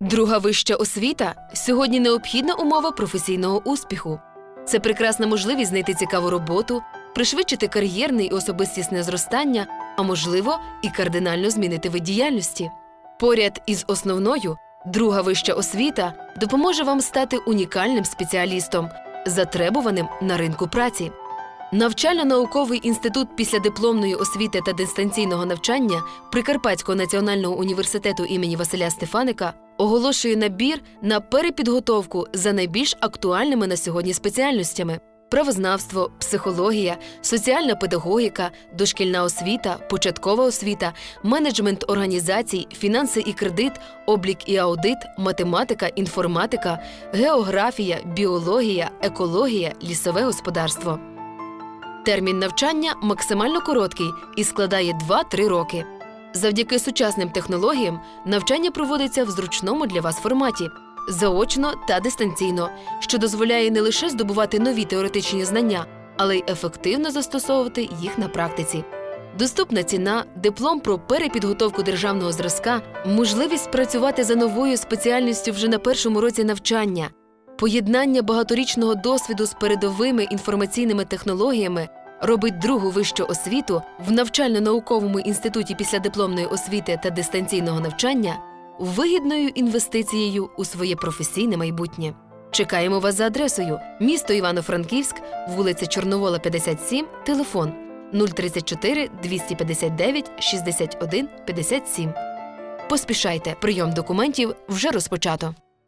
Друга вища освіта сьогодні необхідна умова професійного успіху. Це прекрасна можливість знайти цікаву роботу, пришвидшити кар'єрне і особистісне зростання, а можливо, і кардинально змінити вид діяльності. Поряд із основною, друга вища освіта допоможе вам стати унікальним спеціалістом, затребуваним на ринку праці. Навчально-науковий інститут післядипломної освіти та дистанційного навчання Прикарпатського національного університету імені Василя Стефаника оголошує набір на перепідготовку за найбільш актуальними на сьогодні спеціальностями: правознавство, психологія, соціальна педагогіка, дошкільна освіта, початкова освіта, менеджмент організацій, фінанси і кредит, облік і аудит, математика, інформатика, географія, біологія, екологія, лісове господарство. Термін навчання максимально короткий і складає 2-3 роки. Завдяки сучасним технологіям навчання проводиться в зручному для вас форматі заочно та дистанційно, що дозволяє не лише здобувати нові теоретичні знання, але й ефективно застосовувати їх на практиці. Доступна ціна, диплом про перепідготовку державного зразка, можливість працювати за новою спеціальністю вже на першому році навчання, поєднання багаторічного досвіду з передовими інформаційними технологіями робить другу вищу освіту в навчально-науковому інституті післядипломної освіти та дистанційного навчання вигідною інвестицією у своє професійне майбутнє. Чекаємо вас за адресою місто Івано-Франківськ, вулиця Чорновола, 57, телефон 034 259 61 57. Поспішайте, прийом документів вже розпочато.